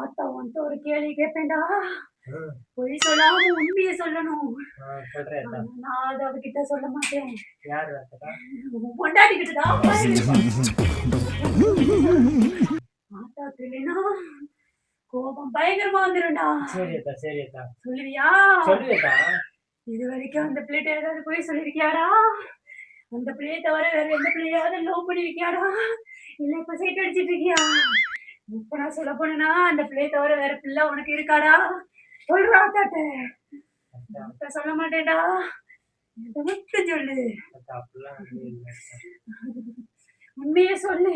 ஆத்தா வந்துட்டு ஒரு கேள்வி கேட்பேன்டா பொய் சொல்லாம உண்மையை சொல்லணும். நான் அதை அவகிட்ட சொல்ல மாட்டேன். கொண்டாடிக்கிட்டுடா ஆத்தாக்கு இல்லைன்னா கோபம் பயங்கரமா வந்துரும்டா. சரி சொல்லுவியா? சொல்லு அத்தா? இது வரைக்கும் அந்த பிள்ளைகிட்ட ஏதாவது போய் சொல்லிருக்கியாடா அந்த பிள்ளையை தவிர வேற எந்த பிள்ளையாவது லவ் பண்ணிருக்கியாடா இல்ல இப்ப சைட் அடிச்சிட்டு இருக்கியா? இப்ப நான் சொல்ல போனா அந்த பிள்ளையை தவிர வேற பிள்ளை உனக்கு இருக்காடா? சொல்றா தாட்ட சொல்ல மாட்டேன்டா. மட்டும் சொல்லு. உண்மையே சொல்லு.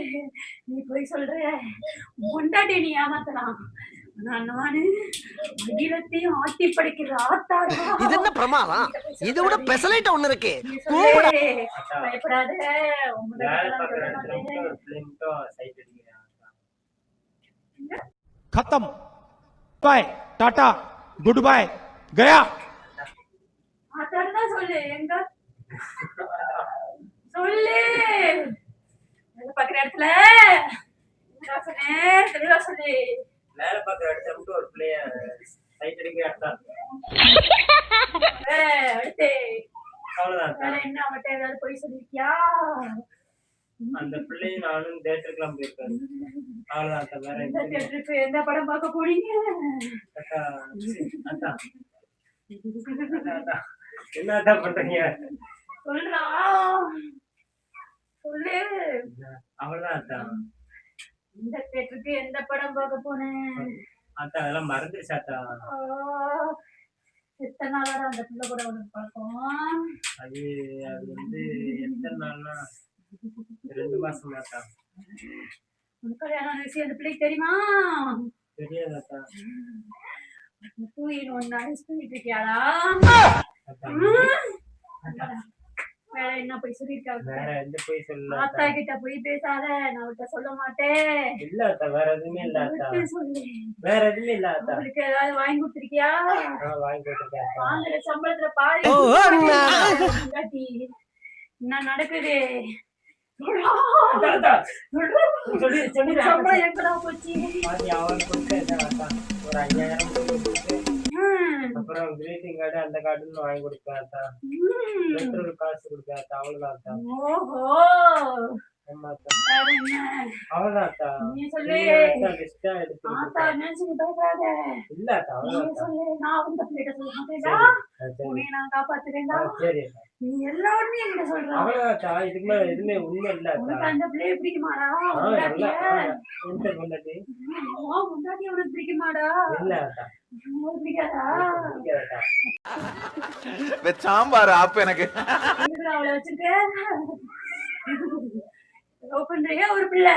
நீ போய் சொல்ற. கொண்டாடி நீ ஏமாத்தலாம். நான் நானு அகிலத்தையும் ஆட்டி படைக்கிற ஆத்தாடா இது என்ன பிரமாதம் இதை விட பெசலைட் ஒண்ணு இருக்கு நீ சொல்லு. அத்தா பயப்படாத உன் வேலை முதல்ல பார்க்குற நான் சொல்ல இடத்துல மட்டும் மாட்டேன். ஒரு பிள்ளை மட்டும் சைட் அடிக்கிறேன் அத்தா खत्म बाय टाटा गुड बाय गया ஆத்தாடு தான் சொல்லு எங்க சொல்லு வேலை பார்க்குற இடத்துல என்னடா சொன்னேன் தெளிவா சொல்லு மட்டும் ஒரு பிள்ளைய சைட் அடுத்து. அத்தா வேற என்ன அவட்ட ஏதாவது போய் சொல்லிருக்கியா? அந்த பிள்ளையும் நானும் தேட்டருக்குலாம் போயிருக்கேன். அவ்வளோதான் அத்தா. வேற எந்த தேட்டருக்கு எந்த படம் பார்க்க போனீங்க அத்தா அத்தா. அத்தா, அத்தா. என்ன அத்தா பண்றீங்க? சொல்றா. சொல்லு. அவ்வளோதான் அத்தா. இந்த தேட்டருக்கு எந்த படம் பார்க்க போனேன்? அத்தா அதெல்லாம் மறந்துருச்சு அத்தா எத்தனை நாளாடா அந்த பிள்ளை கூட உனக்கு பழக்கம் அது அது வந்து எத்தனை நாள்னா ரெண்டு மாசம் அத்தா உனக்கு கல்யாணம் விஷயம் அந்த பிள்ளைக்கு தெரியுமா? தெரியாது அத்தா தூயின் ஒன்னு தூங்கிட்டு இருக்கியாடா? வேற என்ன போய் சொல்லிருக்காங்க வேற எந்த போய் சொல்லல ஆத்தா கிட்ட போய் பேசாத நான் அவட்ட சொல்ல மாட்டேன். இல்ல அத்தா வேற எதுவுமே இல்ல சொல்லு. வேற எதுவுமே இல்ல அத்தா உங்களுக்கு ஏதாவது வாங்கி கொடுத்துருக்கியா? வாங்கி கொடுத்துருக்கேன் வாங்குற சம்பளத்துல பாதி என்ன நடக்குது. சொல்லி சொல்லி சம்பளம் எப்படா போச்சு? ஒரு ஐயாயிரம். அப்புறம் கிரீட்டிங் கார்டு அந்த கார்டுன்னு வாங்கி ம். பெட்ரோல் காசு அவ்வளவுதான் அத்தா ஓஹோ. அத்தா நீ சொல்லு. எடுத்து ஆத்தா நினைச்சு பயப்படாத. இல்ல அத்தா சொல்லு நான் பிள்ளைகிட்ட ஆ, சரி உன்னை நான் காப்பாத்துறேன்டா. ஆ, சரி அத்தா நீ எல்லாருமே என்கிட்ட சொல்ற. அவ்வளவுதான் அத்தா இதுக்கு மேல எதுவுமே உண்மை இல்ல உனக்கு அந்த பிள்ளைய பிடிக்குமாடா கொண்டாட்டி உண்டாட்டி உனக்கு பிடிக்குமாடா? இல்ல பிடிக்காதா? சாம்பார் ஆப் எனக்கு. அவளை வச்சிருக்க லவ் பண்றியா ஒரு பிள்ளை?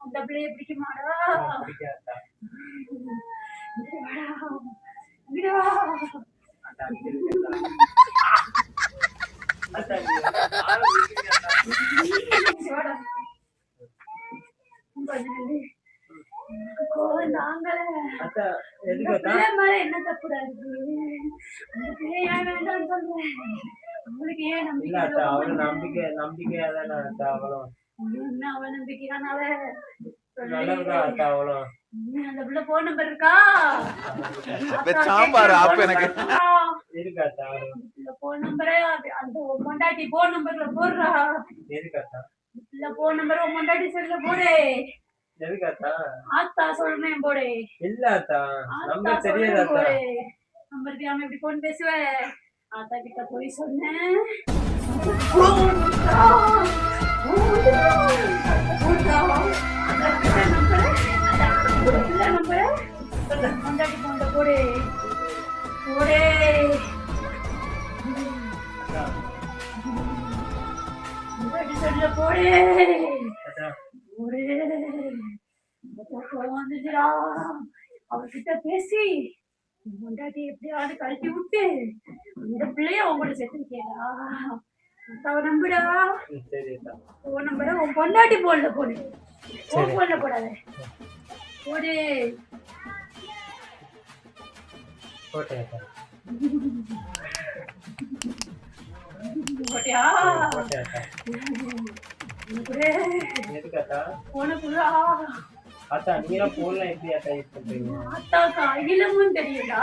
அந்த பிள்ளைய பிடிக்குமாடா? பிடிக்காது அத்தா இங்க வாடா. இங்க வா. அத்தா இருக்கு அத்தா அத்தா நீ ஆளை விட்டுருங்க அத்தா. இங்க வாடா. கொஞ்சம் நில்லு. எனக்கு கோவம் தாங்கல அத்தா இந்த எதுக்கு அத்தா பிள்ளை மேல என்ன தப்புடா இருக்கு அந்த பிள்ளை ஏன் வேண்டாம்னு சொல்றேன் உங்களுக்கு ஏன் இல்ல நம்பிக்கை அத்தா love அவளும் பண்றேன்? நம்பிக்கை நம்பிக்கையா தானே அத்தா அவளும்? சாம்பார் ஆப் எனக்கு. போன் நம்பரை அந்த பொண்டாட்டி போன் நம்பர்ல போடுறா. போன் நம்பர் பொண்டாட்டி செல்ல போடு. ஆத்தா சொல்றேன் போடு. இல்ல ஆத்தா நம்ம தெரியாது நம்பர் தெரியாம இப்படி போன் பேசுவ. ஆத்தா கிட்ட போய் சொன்னேன். சொல்ல போடு அவர்கிட்ட பேசி உன் எப்படியாவது கழட்டி விட்டு இந்த பிள்ளைய உங்களோட சேர்த்துருக்கேடா அவ நம்புடா. உன் நம்பரை உன் பொண்டாட்டி போன்ல போடு. உன் போன்ல போடாத. போடு. போட்டியா? உனக்குடா அத்தா நீங்க போன்ல எப்படி அத்தா யூஸ் பண்றீங்க? அத்தாக்கு அகிலமும் தெரியுதா?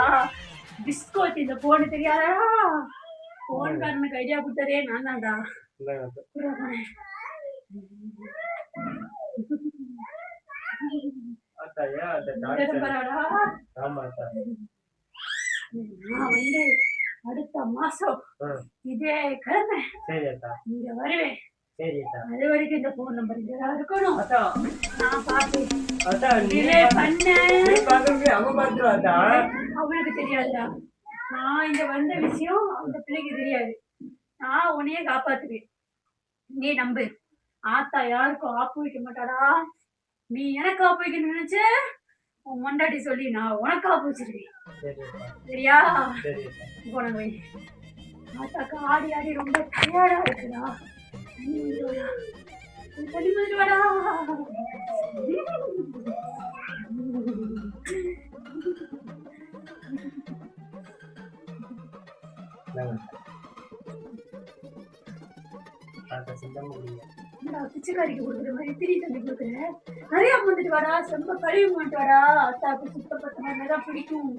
பிஸ்கோத் இந்த போன் தெரியாதா? போன்காரனுக்கு ஐடியா கொடுத்ததே நான் தான்டா நான் வந்து அடுத்த மாசம் இதே கிழமை இங்க வருவேன். அது வரைக்கும் இந்த போன் நம்பர் இங்கதான் இருக்கணும். நான் பார்த்து அத்தா அவனுக்கு தெரியாதுடா. நான் இங்க வந்த விஷயம் அந்த பிள்ளைக்கு தெரியாது. நான் உன்னையே காப்பாத்துவேன். நீ நம்பு. ஆத்தா யாருக்கும் ஆப்பு வைக்க மாட்டாடா. நீ எனக்கு ஆப்பு நினைச்ச உன் மண்டாட்டி சொல்லி நான் உனக்கு ஆப்பு வச்சிருக்கேன். சரியா? சரி அத்தா போன வை ஆத்தாக்கு ஆடி ஆடி ரொம்ப டயர்டா இருக்குடா. தண்ணி பிச்சைக்காரிக்கு கொடுக்குற மாதிரி திரி தண்ணி கொடுக்குற? நிறைய வந்துட்டு வாடா செம்ப கழுவி மாட்டு வாடா. அத்தாக்கு சுத்தப்பட்ட தான் பிடிக்கும்.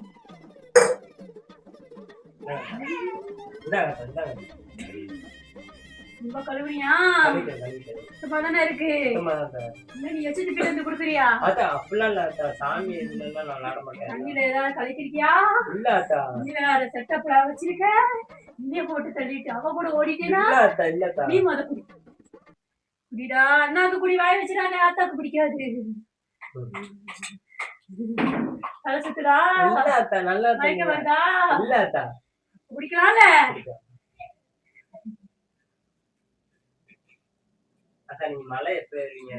இந்தாங்க ரொம்ப கழுவுனியா? கழிக்கிறேன் கழிக்கிறேன் சுத்தமா தானே இருக்கு. இல்ல நீ எச்சு போய் வந்து கொடுக்குறியா? அத்தா அப்படிலாம் இல்ல அத்தா சாமி இதுலாம் நான் விளாட மாட்டேன். தண்ணியில ஏதாவது கழிக்கிறியா இல்ல அத்தா நீ வேற செட்டப்ல வச்சிருக்க. இங்கே போட்டு தள்ளிட்டு அவ கூட ஓடிட்டேனா? இல்ல இல்ல அத்தா நீ முத குடி. குடிடா. அண்ணாக்கு குடி. வாய் வச்சிடாங்க ஆத்தாக்கு பிடிக்காது. தலை சுத்துடா. இல்ல நல்லா. வருதா? இல்ல அத்தா குடிக்கலாம்ல. அத்தா நீங்க மலை எப்ப ஏறுவீங்க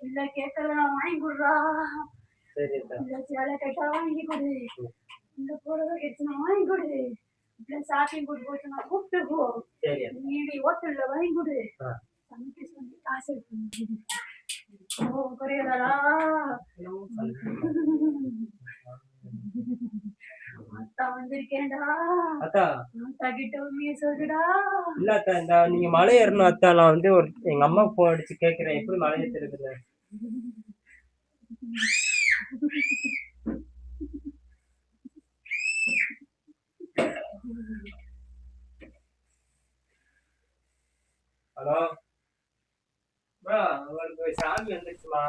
இல்ல வாங்கி கொடுறா. சரி இல்ல சேலை கேட்டா வாங்கி கொடு. இந்த புடவை வாங்கி கொடு. இல்ல ஷாப்பிங் கூட்டு போச்சு நான் கூப்பிட்டு போ. நீடி ஹோட்டல்ல வாங்கி கொடு. சமைக்க சொல்லி காசு எடுத்து ஓ அத்தா வந்திருக்கேன்டா அத்தா. அத்தா கிட்ட உண்மையை சொல்லுடா. இல்ல அத்தா இந்த நீங்க மலை ஏறணும் அத்தா. நான் வந்து ஒரு எங்க அம்மா போன் அடிச்சு கேக்குறேன். எப்படி மலை ஏத்துறதுன்னு. ஹலோ. உங்களுக்கு சாமி வந்துருச்சுமா?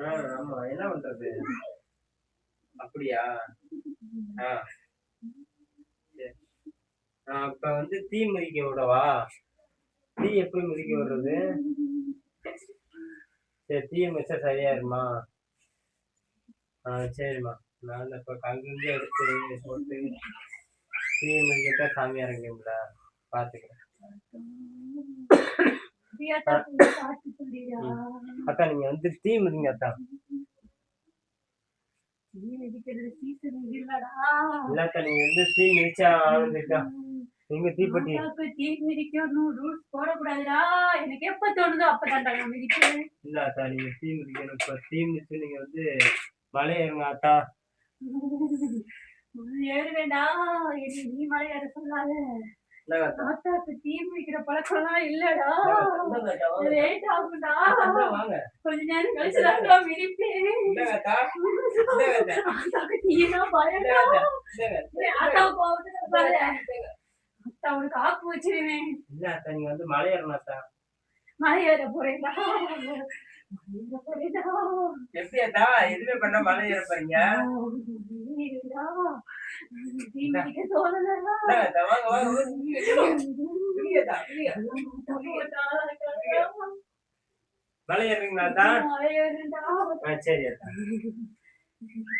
ஆ ஆமா. என்ன பண்றது? அப்படியா? ஆ. சரி. ஆ, இப்ப வந்து தீ மிதிக்க விடவா? தீ எப்படி மிதிக்க விடுறது? சரி தீ மிதிச்சா சரியாயிருமா? ஆ சரிம்மா. நான் இப்ப அங்கிருந்து எடுத்து போட்டு தீ மிதிக்கட்டா சாமி இறங்கும்ல பாத்துக்கிறேன். அக்கா நீங்க வந்து தீ மிதிங்க அக்கா நீ வெடிக்கிறது சீசன் இல்லடா இல்லாக்கா நீங்க வந்து தீ மிதிச்சா ஆனந்துக்கா நீங்க தீப்பெட்டி தீ மிதிக்கணும் ரூல்ஸ் போடக்கூடாதுடா எனக்கு எப்ப தோணுதோ அப்பதான்டா நான் மிதிக்கிறேன் இல்ல அக்கா நீங்க தீ மிதிக்கணும் இப்ப தீ மிதிச்சு நீங்க வந்து மலை ஏறுங்க அக்கா ஏறுவேண்டா நீ மழை ஏற சொல்லாத. தாத்தாக்கு தீ மிதிக்கிற பழக்கம்லாம் இல்லடா. லேட் ஆகும்டா. கொஞ்ச நேரம் கழிச்சு தான் மிதிப்பேன் கோவத்துல பாரு. அத்தா உனக்கு வச்சிருவேன். இல்ல நீங்க வந்து மலை ஏறணும் அக்கா மலை ஏற போறேன்டா. மலை ஏற போறேன்டா. எப்படி அக்கா எதுவுமே பண்ண மலை ஏற போறீங்க?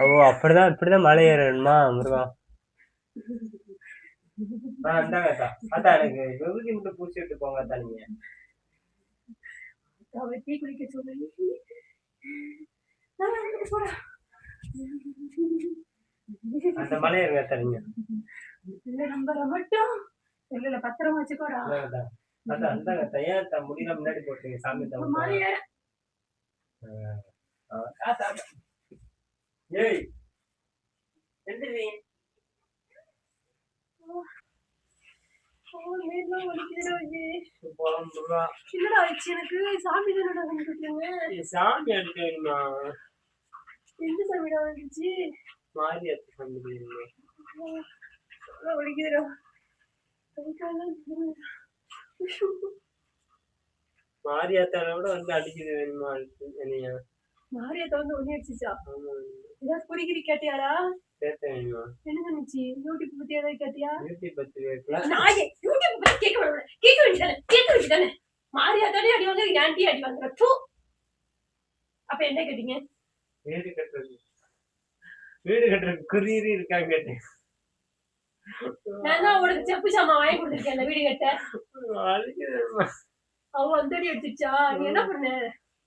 ஓ அப்படிதான் இப்படிதான் மலை ஏறணுமா முருகா எனக்கு விபூதி மட்டும் பூசி விட்டு போங்க அக்கா நீங்க சொல்லி. அந்த மலை ஏறுங்க அக்கா நீங்க செல்ல நம்பரை மட்டும் செல்லுல பத்திரமா வச்சுக்கோடா. அக்கா ஏன் அக்கா முடியல முன்னாடி போட்டீங்க சாமி அப்புறம் மலை தவிர ஏற ஏய். புலம்புறா. என்னடா எனக்கு? சாமி தானடா வந்துருக்கீங்க சாமி அடிக்கணுமா எந்த சாமிடா வந்துச்சு வலிக்குது. மாரியாத்தால விட வந்து அடிக்குது வேணுமா என்னையா? மாரியாத்த வந்து ஒண்ணு அடிச்சுச்சா? ஏதாவது குடிக்கிறி கேட்டியாடா? கேட்ட வேணுமா? என்ன சொன்னிச்சு யூடியூப் பத்தி ஏதாவது கேட்டியா? யூடியூப் பத்தி கேட்கல யூடியூப் பத்தி கேட்க வேணாம் கேட்க வேண்டியதானே? கேட்க வேண்டியதானே? மாரியாத்தாலே அடி வாங்க ஆன்டி அடி வாங்குற? அப்ப என்ன கேட்டீங்க? வீடு கட்டுறது. வீடு கட்டுறதுக்கு குறியீடு இருக்காங்க. கேட்டேன் நான் தான் உனக்கு செப்பு சாமான் வாங்கி கொடுத்துருக்கேன் அந்த வீடு கட்ட. வலிக்குதும்மா. அவ வந்து அடி அடிச்சிச்சா நீ என்ன பண்ண?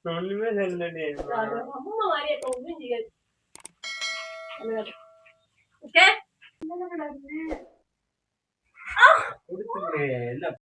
ஒண்ணுமே சொல்லடி அம்மா மாரியாத்த ஒண்ணும் செய்யாது. ஓகே? என்ன